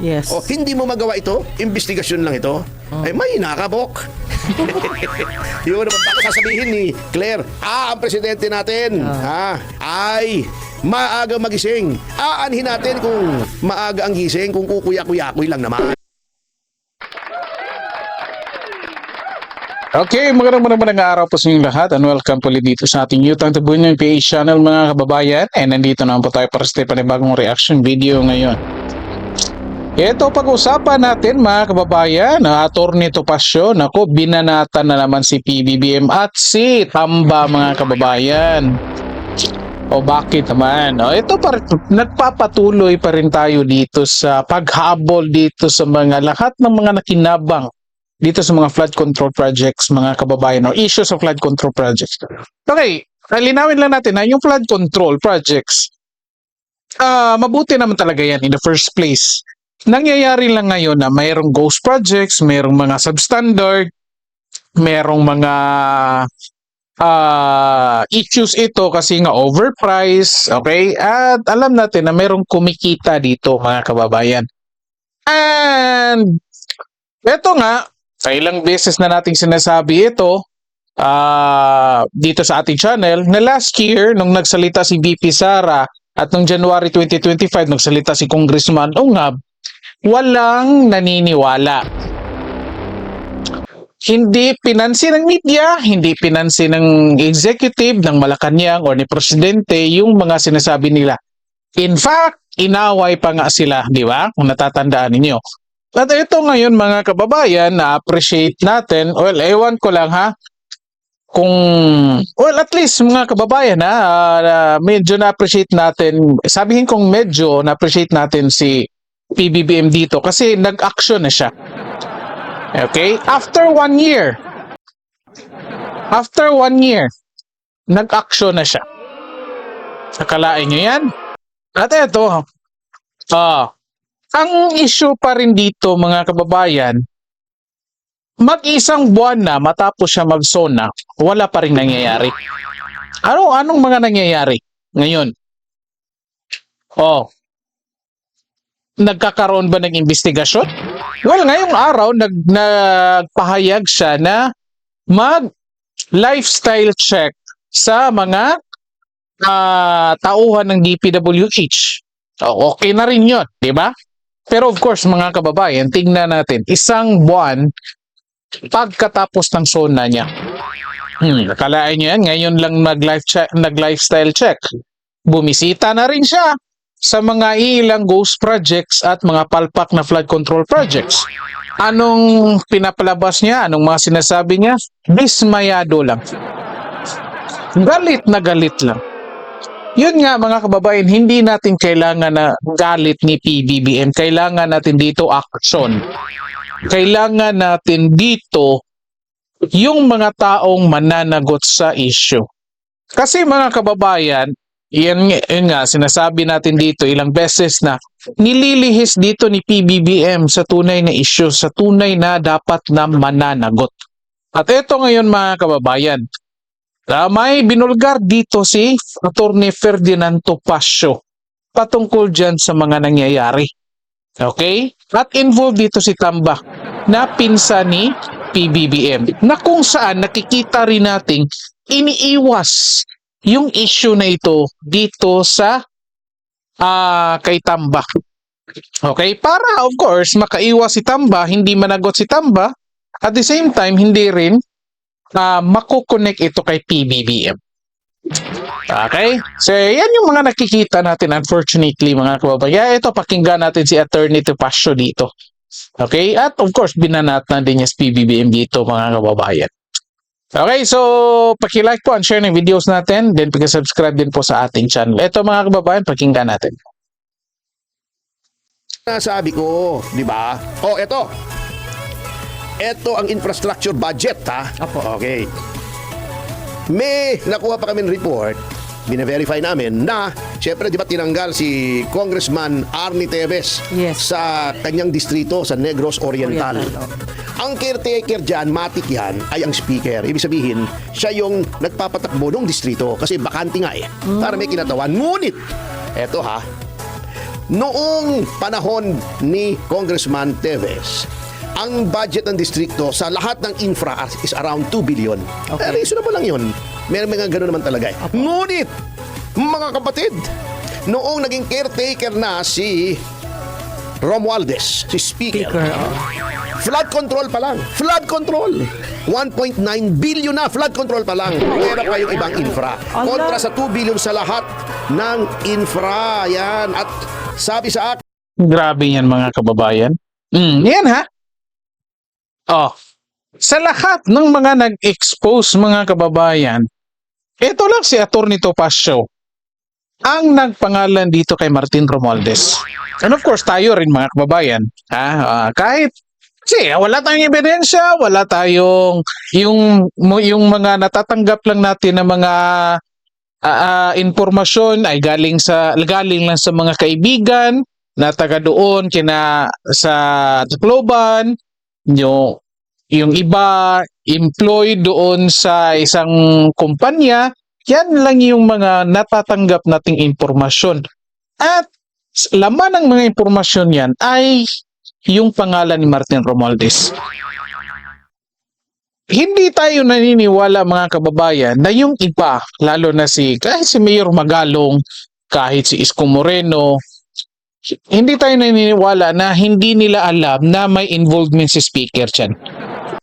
Yes. O hindi mo magawa ito, investigasyon lang ito, ay may nakabok. Yun naman baka sasabihin ni Claire, ah, ang presidente natin, ah, ay maaga magising. Aanhin natin kung maaga ang gising, kung kukuya-kuya-kuy lang naman. Okay, magandang magandang magandang araw po sa inyong lahat and welcome po ulit dito sa ating YouTube Tabunan PH channel mga kababayan and nandito naman po tayo para sa panibagong reaction video ngayon. Ito pag-usapan natin mga kababayan, na Attorney Topacio, nako binanatan na naman si PBBM at si Tamba mga kababayan. O bakit naman? O ito pa nagpapatuloy pa rin tayo dito sa paghabol dito sa mga lahat ng mga nakinabang dito sa mga flood control projects, mga kababayan, o issues of flood control projects. Okay, linawin lang natin na yung flood control projects, ah mabuti naman talaga yan in the first place. Nangyayari lang ngayon na mayroong ghost projects, mayroong mga substandard, mayroong mga ah issues ito kasi nga overpriced, okay? At alam natin na mayroong kumikita dito mga kababayan. And eto nga, sa ilang beses na nating sinasabi ito ah dito sa ating channel na last year nung nagsalita si VP Sara at nung January 2025 nagsalita si Congressman Ungab, walang naniniwala. Hindi pinansin ng media, hindi pinansin ng executive ng Malacanang or ni Presidente yung mga sinasabi nila. In fact, inaway pa nga sila, di ba? Kung natatandaan ninyo. At ito ngayon mga kababayan, na-appreciate natin, well, ewan ko lang ha, kung, well, at least mga kababayan ah, na medyo na-appreciate natin, sabihin kong medyo na-appreciate natin si PBBM dito kasi nag-action na siya. Okay? After one year, after one year, nag-action na siya. Nakalain nyo yan? At ito, ah, ang issue pa rin dito mga kababayan, mag-isang buwan na matapos siya magsona, wala pa rin nangyayari. Ano anong mga nangyayari ngayon? Oh. Nagkakaroon ba ng investigasyon? Well, ngayong araw nag nagpahayag siya na mag lifestyle check sa mga ah, tauhan ng DPWH. Oh, okay na rin 'yon, 'di ba? Pero of course, mga kababayan, tingnan natin, isang buwan pagkatapos ng sona niya. Hmm, nakalaan niyo yan, ngayon lang nag-lifestyle check. Bumisita na rin siya sa mga ilang ghost projects at mga palpak na flood control projects. Anong pinapalabas niya? Anong mga sinasabi niya? Dismayado lang. Galit na galit lang. Yun nga mga kababayan, hindi natin kailangan na galit ni PBBM. Kailangan natin dito action. Kailangan natin dito yung mga taong mananagot sa issue. Kasi mga kababayan, yan, yun nga, sinasabi natin dito ilang beses na nililihis dito ni PBBM sa tunay na issue, sa tunay na dapat na mananagot. At ito ngayon mga kababayan, Ah, may binulgar dito si Attorney Ferdinand Topacio patungkol dyan sa mga nangyayari. Okay? At involved dito si Tamba na pinsa ni PBBM na kung saan nakikita rin nating iniiwas yung issue na ito dito sa ah kay Tamba. Okay? Para of course makaiwas si Tamba, hindi managot si Tamba, at the same time hindi rin na makukonek ito kay PBBM. Okay? So, yan yung mga nakikita natin unfortunately mga kababayan. Ito, pakinggan natin si Attorney Topacio dito. Okay? At of course, binanat na din niya si PBBM dito mga kababayan. Okay, so paki-like po and share ng videos natin, then paki-subscribe din po sa ating channel. Ito mga kababayan, pakinggan natin. Nasabi ko, di ba? Oh, eto. Eto ang infrastructure budget, ha? Apo. Okay. May nakuha pa kami report, bine-verify namin na, syempre, di ba tinanggal si Congressman Arnie Teves Yes. sa kanyang distrito sa Negros Oriental. Oriental, Ang caretaker dyan, matik yan, ay ang speaker. Ibig sabihin, siya yung nagpapatakbo ng distrito kasi bakante nga eh. Para may kinatawan. Ngunit, eto ha, Noong panahon ni Congressman Teves, ang budget ng distrito sa lahat ng infra is around 2 billion. Okay. Eh, reasonable lang yun. May mga gano'n naman talaga. eh. Ngunit, mga kapatid, noong naging caretaker na si Romualdez, si Speaker, Speaker, oh. flood control pa lang. Flood control. 1.9 billion na flood control pa lang. Pera pa yung ibang infra. Kontra sa 2 billion sa lahat ng infra. Yan. At sabi sa akin, Grabe yan mga kababayan. Mm, yan ha. Oh, sa lahat ng mga nag-expose mga kababayan, ito lang si Atty. Topacio ang nagpangalan dito kay Martin Romualdez. And of course, tayo rin mga kababayan. Ha? Ah, kahit kasi wala tayong ebidensya, wala tayong yung yung mga natatanggap lang natin ng mga ah, ah, impormasyon ay galing sa galing lang sa mga kaibigan na taga doon kina sa Tacloban, yung yung iba employed doon sa isang kumpanya, yan lang yung mga natatanggap nating impormasyon. At laman ng mga impormasyon yan ay yung pangalan ni Martin Romualdez. Hindi tayo naniniwala mga kababayan na yung iba, lalo na si kahit si Mayor Magalong, kahit si Isko Moreno, hindi tayo naniniwala na hindi nila alam na may involvement si speaker dyan.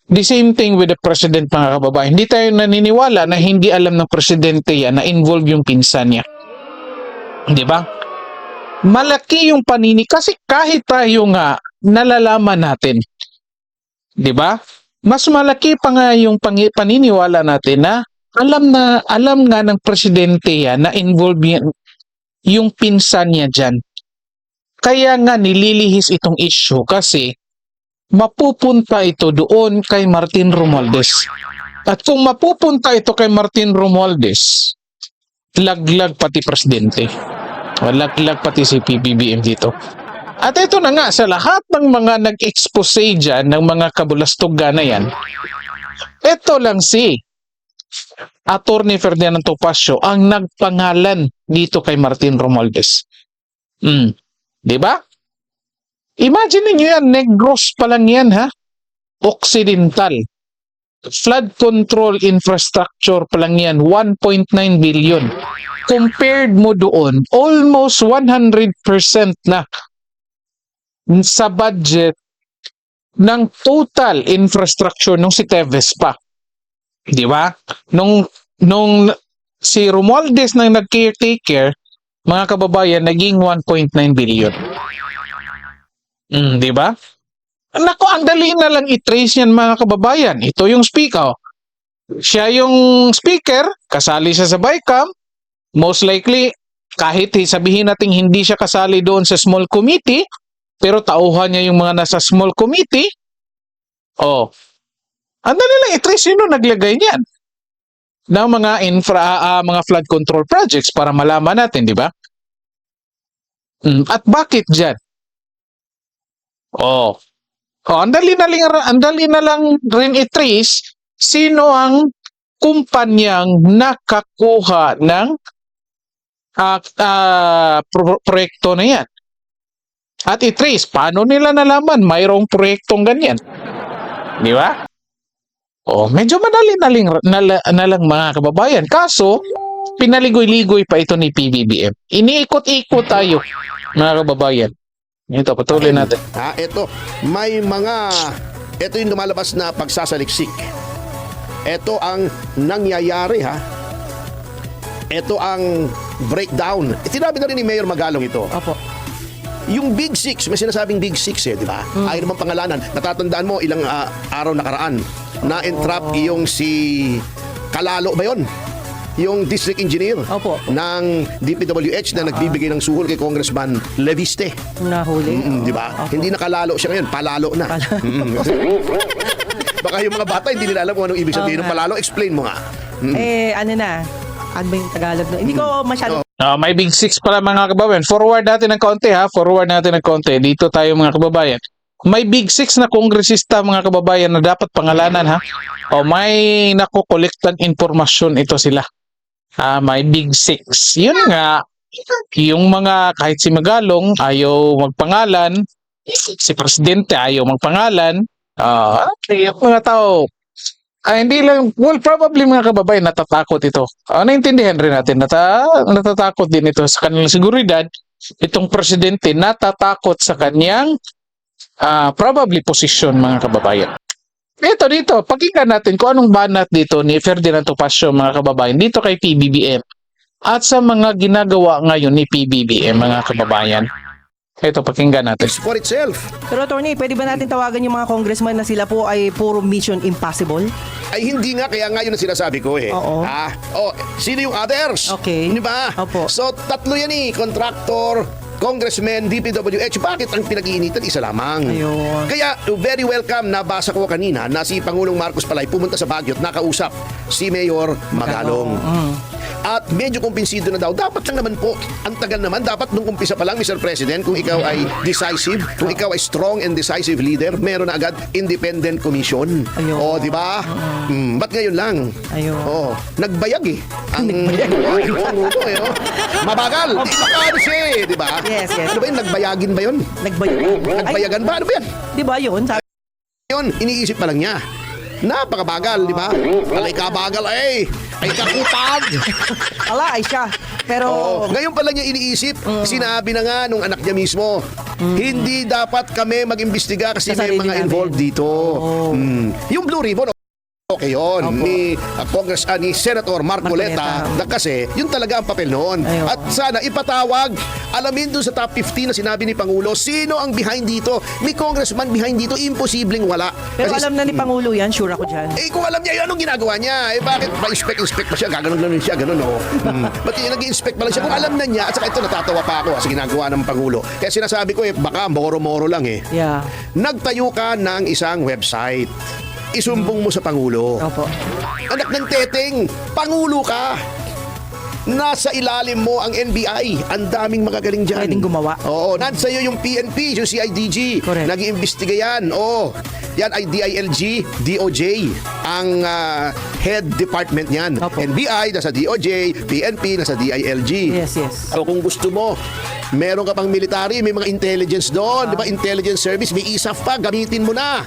The same thing with the president mga kababayan. Hindi tayo naniniwala na hindi alam ng presidente yan na involved yung pinsan niya. Di ba? Malaki yung panini kasi kahit tayo nga nalalaman natin. Di ba? Mas malaki pa nga yung paniniwala natin na alam na alam nga ng presidente yan na involved yan, yung pinsan niya dyan. Kaya nga nililihis itong issue kasi mapupunta ito doon kay Martin Romualdez. At kung mapupunta ito kay Martin Romualdez, laglag pati presidente. Laglag pati si PBBM dito. At ito na nga, sa lahat ng mga nag-expose dyan, ng mga kabulastugan na yan, ito lang si Attorney Ferdinand Topacio ang nagpangalan dito kay Martin Romualdez. Hmm. Di ba? Imagine niyo yan, Negros pa lang yan ha. Occidental. Flood control infrastructure pa lang yan, 1.9 billion. Compared mo doon, almost 100% na sa budget ng total infrastructure nung si Teves pa. Di ba? Nung, nung si Romualdez nang nag-caretaker, mga kababayan, naging 1.9 billion. Mm, di ba? Nako, ang dali na lang i-trace yan mga kababayan. Ito yung speaker. Siya yung speaker, kasali siya sa BICAM. Most likely, kahit sabihin natin hindi siya kasali doon sa small committee, pero tauhan niya yung mga nasa small committee. Oh. Ang dali lang i-trace sino naglagay niyan ng mga infra ah, mga flood control projects para malaman natin, di ba? Mm, At bakit diyan? Oh. Oh, ang dali na lang, ang dali na lang rin i-trace sino ang kumpanyang nakakuha ng ah, ah, pro- proyekto na yan. At i-trace, paano nila nalaman mayroong proyektong ganyan? Di ba? Oh, medyo madali na lang, na lang mga kababayan. Kaso, pinaligoy-ligoy pa ito ni PBBM. Iniikot-ikot tayo, mga kababayan. Ito, patuloy natin. ha, ito, may mga, ito yung lumalabas na pagsasaliksik. Ito ang nangyayari ha. Ito ang breakdown. Itinabi na rin ni Mayor Magalong ito. Opo. Yung Big Six, may sinasabing Big Six eh, di ba? Ayaw naman pangalanan. Natatandaan mo ilang ah, araw nakaraan na entrap yung si Kalalo ba yun? Yung district engineer Opo. ng DPWH na nagbibigay ng suhol kay Congressman Leviste. Nahuli. Mm, di ba? Opo. Hindi nakalalo siya ngayon, palalo na. Mm. Baka yung mga bata hindi nila alam kung anong ibig sabihin ng palalo. Explain mo nga. Eh, ano na? Ano ba yung Tagalog? doon? Hindi ko masyado Ah, may big six pala mga kababayan. Forward natin ng konti ha. Forward natin ng konti. Dito tayo mga kababayan. May big six na kongresista mga kababayan na dapat pangalanan ha. O may nakukolektang informasyon ito sila. Ah, may big six. Yun nga. yung mga kahit si Magalong ayaw magpangalan, si Presidente ayaw magpangalan, ah yung mga tao, ay hindi lang, well, probably mga kababayan, natatakot ito. Ah, naintindihan rin natin, nata, natatakot din ito sa kanilang seguridad. Itong presidente natatakot sa kanyang ah, probably posisyon mga kababayan. Ito dito, pakinggan natin kung anong banat dito ni Ferdinand Topacio mga kababayan dito kay PBBM at sa mga ginagawa ngayon ni PBBM mga kababayan. Ito, pakinggan natin. for itself. Pero attorney, pwede ba natin tawagan yung mga congressman na sila po ay puro mission impossible? Ay hindi nga, kaya nga yun ang sinasabi ko eh. Oo. Ah, oh, sino yung others? Okay. Di ba? Opo. So, tatlo yan eh. Contractor, congressman, DPWH. Bakit ang pinag-iinitan? Isa lamang. Ayun. Kaya, very welcome. Nabasa ko kanina na si Pangulong Marcos Palay pumunta sa Baguio at nakausap si Mayor Magalong. Mm. At medyo kumpinsido na daw. Dapat lang naman po. Ang tagal naman. Dapat nung umpisa pa lang, Mr. President, kung ikaw ay decisive, kung ikaw ay strong and decisive leader, meron na agad independent commission. Ayun. O, di ba? Mm, ba't ngayon lang? Ayun. Oh, nagbayag eh. Ang ang Pangulo eh. Oh. Mabagal. Di makano siya eh, di ba? Yes, yes. Ano ba yun? Nagbayagin ba yun? Nagbayag. Ay, Nagbayagan ba? Ano ba yan? di ba yun? Sabi, Yun, iniisip pa lang niya. Napakabagal, di ba? Alay ka bagal ay. Ay kakupad. ala, ay siya. Pero, Oo. Ngayon pa lang niya iniisip, sinabi na nga nung anak niya mismo, hindi dapat kami mag-imbestiga kasi Sa may sarili mga namin. involved dito. Mm. Yung Blue Ribbon, okay yun. Opo. Ni, uh, Congress, ah, ni Senator Marcoleta, Marcoleta. na kasi yun talaga ang papel noon. Ay. At sana ipatawag, alamin dun sa top 15 na sinabi ni Pangulo, sino ang behind dito? May congressman behind dito, imposibleng wala. pero Kasi- alam na ni Pangulo yan, sure ako dyan. eh kung alam niya yun, anong ginagawa niya? Eh bakit pa-inspect-inspect pa siya? Gaganon lang siya, ganun oh. Hmm. Ba't nag-inspect pa lang siya? Kung alam na niya, at saka ito natatawa pa ako ah, sa ginagawa ng Pangulo. Kaya sinasabi ko eh, baka moro-moro lang eh. Yeah. Nagtayo ka ng isang website. Isumbong mo sa Pangulo. Opo. Anak ng teteng, Pangulo ka. Nasa ilalim mo ang NBI. Ang daming magagaling dyan. Pwedeng gumawa. Oo, nasa iyo yung PNP, yung CIDG. Correct. Nag-iimbestiga yan. Oo. Yan ay DILG, DOJ. Ang ah, head department niyan. Opo. NBI, nasa DOJ. PNP, nasa DILG. Yes, yes. O kung gusto mo, meron ka pang military, may mga intelligence doon, di ba? Intelligence service, may ISAF pa, gamitin mo na.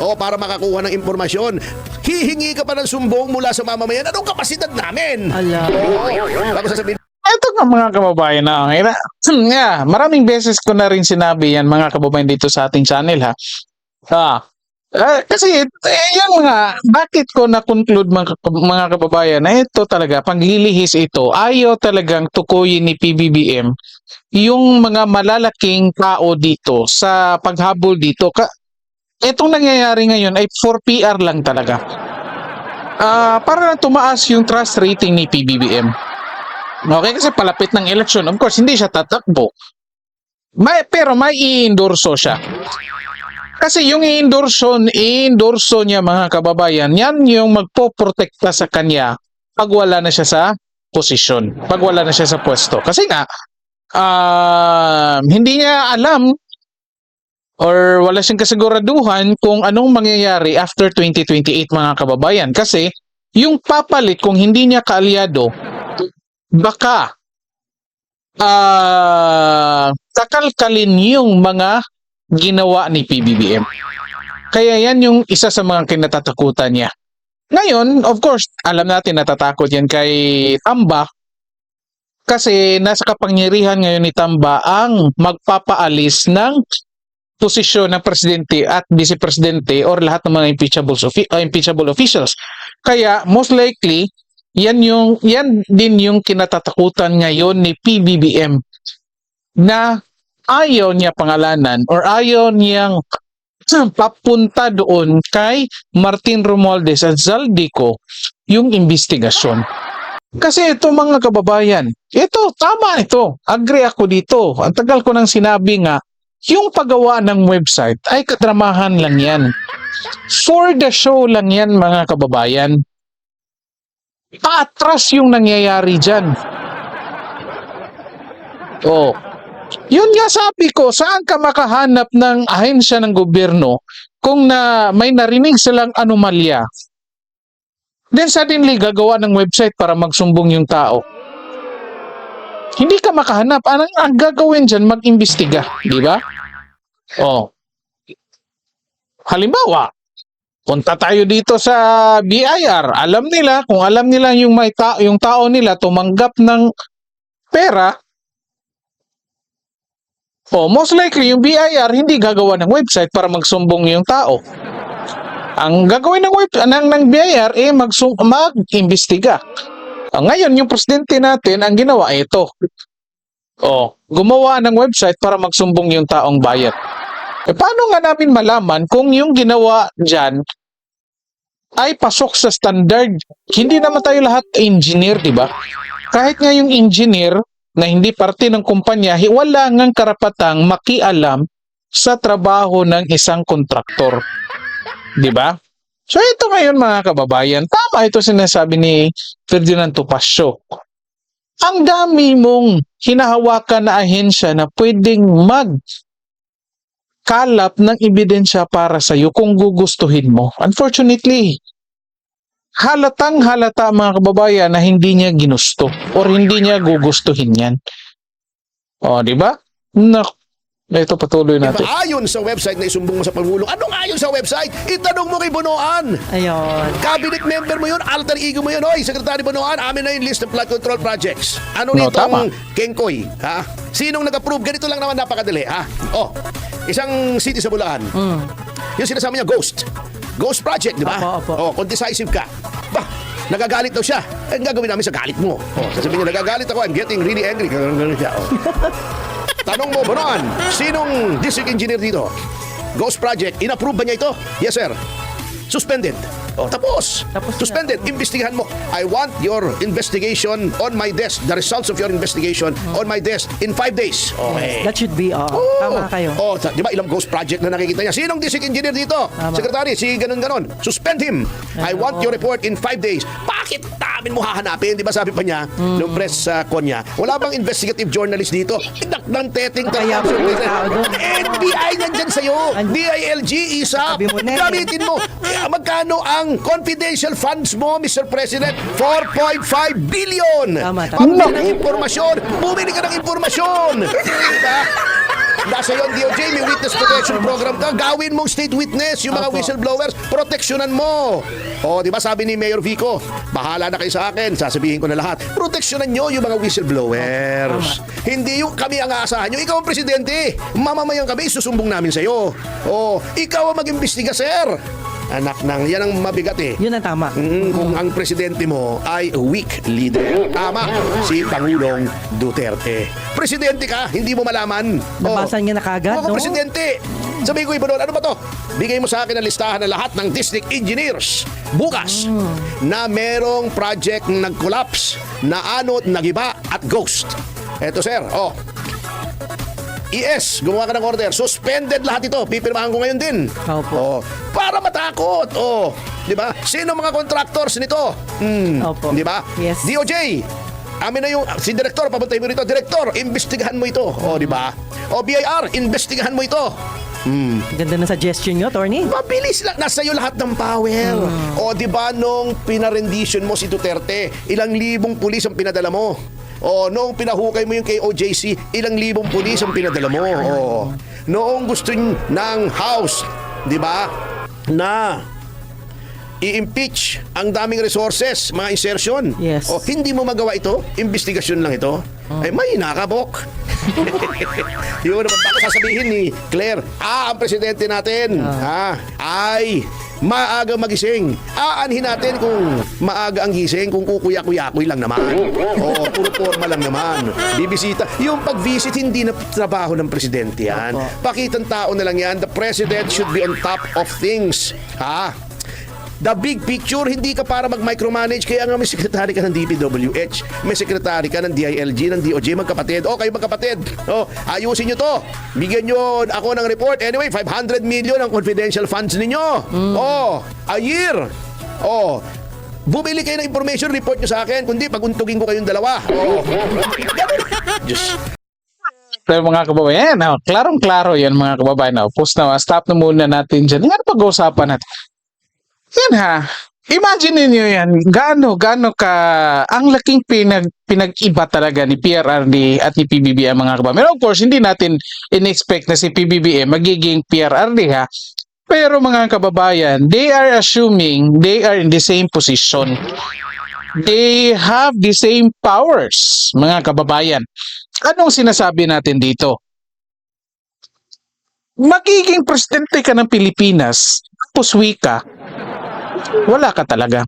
O para makakuha ng impormasyon. Hihingi ka pa ng sumbong mula sa mamamayan. Anong kapasidad namin? Ala. Oo. Tapos sasabihin, Ito nga mga kababayan na okay na. yeah, maraming beses ko na rin sinabi yan mga kababayan dito sa ating channel ha. Ah, eh, kasi eh, yan mga, bakit ko na-conclude mga, mga kababayan na ito talaga, paglilihis ito, ayaw talagang tukuyin ni PBBM yung mga malalaking tao dito sa paghabol dito. Ka, itong nangyayari ngayon ay for PR lang talaga. Ah, para tumaas yung trust rating ni PBBM. Okay, kasi palapit ng eleksyon. Of course, hindi siya tatakbo. May, pero may i-endorso siya. Kasi yung i-endorso, i-endorso niya mga kababayan, yan yung magpoprotekta sa kanya pag wala na siya sa posisyon, pag wala na siya sa pwesto. Kasi nga, ah, hindi niya alam or wala siyang kasiguraduhan kung anong mangyayari after 2028 mga kababayan. Kasi yung papalit kung hindi niya kaalyado, baka ah kakalkalin yung mga ginawa ni PBBM. Kaya yan yung isa sa mga kinatatakutan niya. Ngayon, of course, alam natin natatakot yan kay Tamba kasi nasa kapangyarihan ngayon ni Tamba ang magpapaalis ng posisyon ng presidente at vice presidente or lahat ng mga impeachable, uh, impeachable officials. Kaya most likely yan yung yan din yung kinatatakutan ngayon ni PBBM na ayaw niya pangalanan or ayaw niyang papunta doon kay Martin Romualdez at Zaldico yung investigasyon. Kasi ito mga kababayan, ito tama ito. Agree ako dito. Ang tagal ko nang sinabi nga, yung paggawa ng website ay kadramahan lang yan. For the show lang yan mga kababayan paatras yung nangyayari dyan. Oh. Yun nga sabi ko, saan ka makahanap ng ahensya ng gobyerno kung na may narinig silang anomalya? Then suddenly gagawa ng website para magsumbong yung tao. Hindi ka makahanap. Ang, ang gagawin dyan, mag-imbestiga. Di ba? Oh. Halimbawa, punta tayo dito sa BIR. Alam nila, kung alam nila yung, may ta- yung tao nila tumanggap ng pera, oh, most likely yung BIR hindi gagawa ng website para magsumbong yung tao. Ang gagawin ng web ng, ng BIR eh magsum- mag-imbestiga. Ah, ngayon yung presidente natin ang ginawa ay ito. Oh, gumawa ng website para magsumbong yung taong bayan. Eh, paano nga namin malaman kung yung ginawa dyan ay pasok sa standard? Hindi naman tayo lahat engineer, di ba? Kahit nga yung engineer na hindi parte ng kumpanya, wala ngang karapatang makialam sa trabaho ng isang kontraktor. Di ba? So ito ngayon mga kababayan, tama ito sinasabi ni Ferdinand Tupasio. Ang dami mong hinahawakan na ahensya na pwedeng mag kalap ng ebidensya para sa iyo kung gugustuhin mo. Unfortunately, halatang halata mga kababayan na hindi niya ginusto or hindi niya gugustuhin yan. O, di ba? Nak, ito patuloy Diba? natin. Ayon sa website na isumbong mo sa Pangulo. Anong ayon sa website? Itanong mo kay Bonoan. Ayun. Cabinet member mo yun, alter ego mo yun. Oy, Secretary Bonoan, amin na yung list ng flood control projects. Ano No, tama. nitong Kengkoy? Ha? Sinong nag-approve? Ganito lang naman napakadali. Ha? Oh, isang city sa Bulacan. Yung sinasabi niya, Ghost. Ghost Project, di ba? Opo, opo. Oh, kung decisive ka. Bah, nagagalit daw siya. Eh, ang gagawin namin sa galit mo. Oh, sasabihin niya, nagagalit ako, I'm getting really angry. Ganun, ganun siya. Oh. Tanong mo, Bonoan, sinong district engineer dito? Ghost Project, inapprove ba niya ito? Yes, sir. Suspended. Oh, tapos. Tapos na. Suspended. Imbestigahan mo. I want your investigation on my desk. The results of your investigation on my desk in five days. Okay. That should be, oh, Oo. tama kayo. Oh, di ba ilang ghost project na nakikita niya? Sinong district engineer dito? Tama. Secretary, si ganun ganon. Suspend him. I want your report in five days. Bakit namin mo hahanapin? Di ba sabi pa niya, Mm. nung press uh, niya, wala bang investigative journalist dito? Inak ng teteng Kaya. NBI nandyan sa'yo. DILG, ISAP. Na. Gamitin mo. Magkano ang confidential funds mo, Mr. President? 4.5 billion. Tama, tama. Pambili ng impormasyon. Bumili ka ng impormasyon. Diba? Nasa yon DOJ, may witness protection program ka. Gawin mong state witness. Yung mga Opo. whistleblowers, proteksyonan mo. O, di ba sabi ni Mayor Vico, bahala na kayo sa akin. Sasabihin ko na lahat. Proteksyonan nyo yung mga whistleblowers. Hindi yung kami ang aasahan nyo. Ikaw ang presidente. Mamamayan kami, susumbong namin sa'yo. O, ikaw ang mag-imbestiga, sir. Anak ng, yan ang mabigat eh. Yun ang tama. Mm, kung ang presidente mo ay weak leader. Tama, si Pangulong Duterte. Presidente ka, hindi mo malaman. Nabasa niya na kagad, Oo, no? presidente. Sabi ko, Ibanol, ano ba to? Bigay mo sa akin ang listahan ng lahat ng district engineers bukas Hmm. na merong project na nag-collapse, na anot, nagiba at ghost. Eto sir, oh, ES, gumawa ka ng order. Suspended lahat ito. Pipirmahan ko ngayon din. Opo. Oh, para matakot. Oh, 'di ba? Sino mga contractors nito? Hmm, Opo. 'di ba? Yes. DOJ. Amin na yung si direktor, papuntay mo rito. Direktor, imbestigahan mo ito. Oh, 'di ba? O BIR, imbestigahan mo ito. Ganda ng suggestion nyo, Tony. Mabilis lang. Nasa iyo lahat ng power. O, di ba, nung pinarendisyon mo si Duterte, ilang libong pulis ang pinadala mo. O, noong pinahukay mo yung kay OJC, ilang libong pulis ang pinadala mo. O, noong gusto ng House, di ba, na i-impeach ang daming resources, mga insertion. Yes. O, hindi mo magawa ito, investigasyon lang ito. Ay, may nakabok. Yun naman baka sasabihin ni Claire, ah, ang presidente natin, ah, ay maaga magising. Aanhin natin kung maaga ang gising, kung kukuya-kuya-kuy lang naman. Oo, puro forma lang naman. Bibisita. Yung pag-visit, hindi na trabaho ng presidente yan. Pakitang tao na lang yan. The president should be on top of things. Ha? The big picture, hindi ka para mag-micromanage. Kaya nga may sekretary ka ng DPWH, may sekretary ka ng DILG, ng DOJ, magkapatid. O, kayo magkapatid. O, ayusin nyo to. Bigyan nyo ako ng report. Anyway, 500 million ang confidential funds ninyo. O, a year. O, bumili kayo ng information, report nyo sa akin. Kundi, paguntugin ko kayong dalawa. O, ganun. Diyos. Pero mga kababayan, oh, klarong-klaro yan mga kababayan. Oh, post na, stop na muna natin dyan. Ano pag-uusapan natin? Yan ha. Imagine niyo yan, gaano, gaano ka, ang laking pinag, pinag-iba talaga ni PRRD at ni PBBM mga kababayan. Of course, hindi natin in-expect na si PBBM magiging PRRD ha. Pero mga kababayan, they are assuming they are in the same position. They have the same powers, mga kababayan. Anong sinasabi natin dito? Magiging presidente ka ng Pilipinas, tapos wika, wala ka talaga.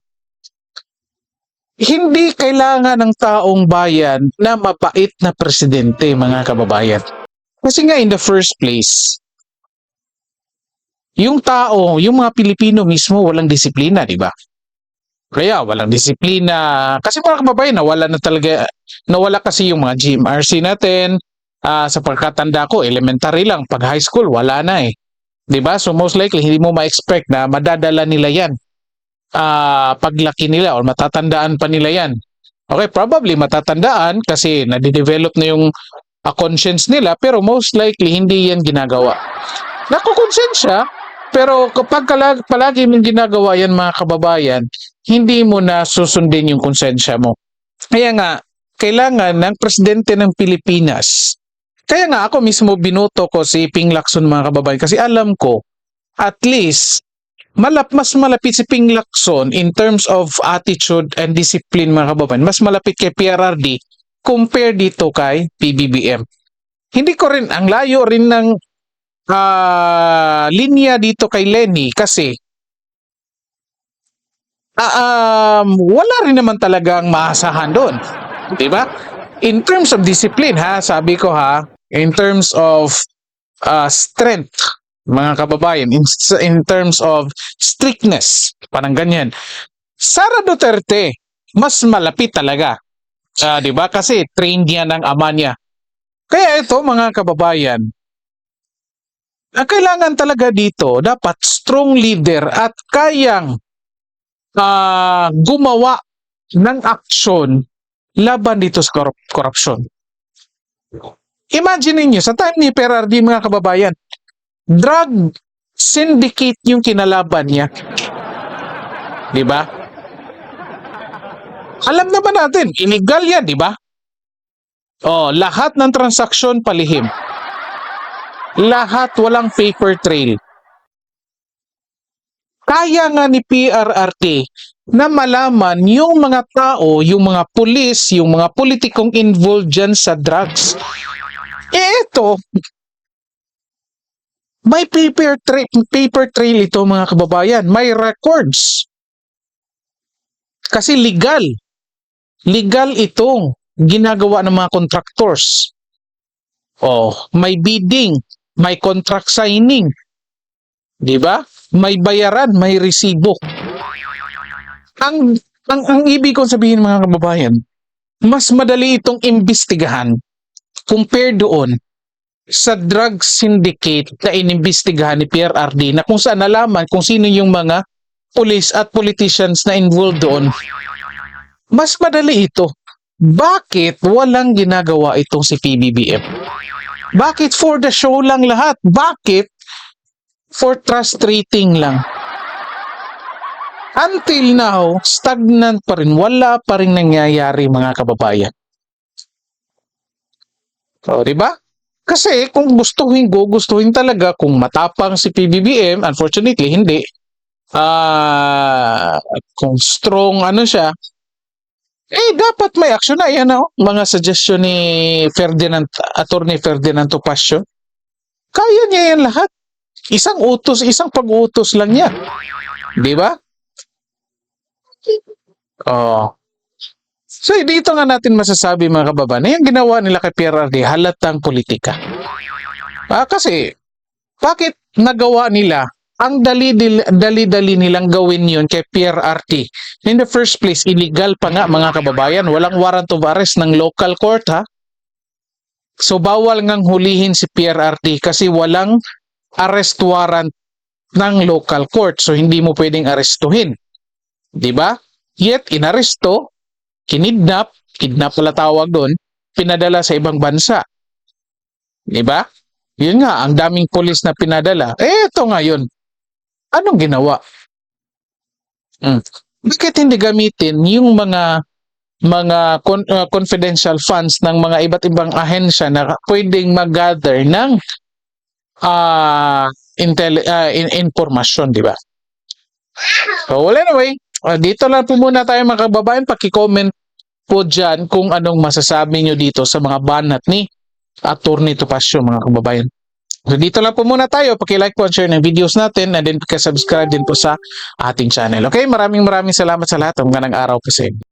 Hindi kailangan ng taong bayan na mabait na presidente, mga kababayan. Kasi nga in the first place, yung tao, yung mga Pilipino mismo walang disiplina, di ba? Kaya walang disiplina. Kasi mga kababayan, nawala na talaga, nawala kasi yung mga GMRC natin. Ah, sa pagkatanda ko, elementary lang. Pag high school, wala na eh. 'Di ba? So most likely hindi mo ma-expect na madadala nila 'yan. Ah, paglaki nila or matatandaan pa nila 'yan. Okay, probably matatandaan kasi nade-develop na yung ah, conscience nila pero most likely hindi 'yan ginagawa. Nakukonsensya pero kapag palagi mong ginagawa 'yan mga kababayan, hindi mo na susundin yung konsensya mo. Kaya nga kailangan ng presidente ng Pilipinas kaya nga ako mismo binuto ko si Ping Lacson mga kababayan kasi alam ko at least malap mas malapit si Ping Lacson in terms of attitude and discipline mga kababayan. Mas malapit kay PRRD compare dito kay PBBM. Hindi ko rin ang layo rin ng ah, linya dito kay Lenny kasi ah, um, wala rin naman talagang maasahan doon. 'Di ba? In terms of discipline ha, sabi ko ha, in terms of uh, strength, mga kababayan, in, in terms of strictness, parang ganyan. Sara Duterte, mas malapit talaga. Ah, 'di ba? Kasi trained niya ng ama niya. Kaya ito mga kababayan, ang kailangan talaga dito, dapat strong leader at kayang ah, gumawa ng aksyon laban dito sa korup- korupsyon. Imagine niyo sa time ni Perardi mga kababayan, drug syndicate yung kinalaban niya. 'Di ba? Alam naman natin, illegal 'yan, 'di ba? Oh, lahat ng transaksyon palihim. Lahat walang paper trail. Kaya nga ni PRRT na malaman yung mga tao, yung mga pulis, yung mga politikong involved dyan sa drugs. Eh ito, may paper, tra- paper trail ito mga kababayan. May records. Kasi legal. Legal itong ginagawa ng mga contractors. Oh, may bidding, may contract signing. 'Di ba? May bayaran, may resibo. Ang ang ang ibig kong sabihin mga kababayan, mas madali itong imbestigahan compare doon sa drug syndicate na inimbestigahan ni PRRD na kung saan nalaman kung sino yung mga police at politicians na involved doon. Mas madali ito. Bakit walang ginagawa itong si PBBM? Bakit for the show lang lahat? Bakit for trust rating lang? Until now, stagnant pa rin. Wala pa rin nangyayari mga kababayan. O, di ba? Kasi kung gustuhin ko, gustuhin talaga kung matapang si PBBM, unfortunately hindi. Ah, kung strong ano siya, eh dapat may action na yan oh. Mga suggestion ni Ferdinand, Attorney Ferdinand Topacio. Kaya niya yan lahat. Isang utos, isang pag-utos lang niya. Di ba? Oh. So dito nga natin masasabi mga kababayan, yung ginawa nila kay PRRD halatang politika. Ah, kasi bakit nagawa nila ang dali-dali nilang gawin yun kay PRRT? In the first place, illegal pa nga mga kababayan. Walang warrant of arrest ng local court ha. So bawal ngang hulihin si PRRT kasi walang arrest warrant ng local court. So hindi mo pwedeng arestuhin. ba? Yet inaresto, kinidnap, kidnap pala tawag doon, pinadala sa ibang bansa. 'Di ba? Yun nga, ang daming pulis na pinadala. Eh, ito nga yun. Anong ginawa? Hmm. bakit hindi gamitin yung mga mga con- uh, confidential funds ng mga iba't ibang ahensya na pwedeng mag-gather ng intel ah, in- informasyon, di ba? So, well, anyway, ah, dito lang po muna tayo mga kababayan. Paki-comment po dyan kung anong masasabi nyo dito sa mga banat ni Attorney Topacio, mga kababayan. So, dito lang po muna tayo. Paki-like po and share ng videos natin and then paki-subscribe din po sa ating channel. Okay? Maraming maraming salamat sa lahat. Ang magandang araw po sa.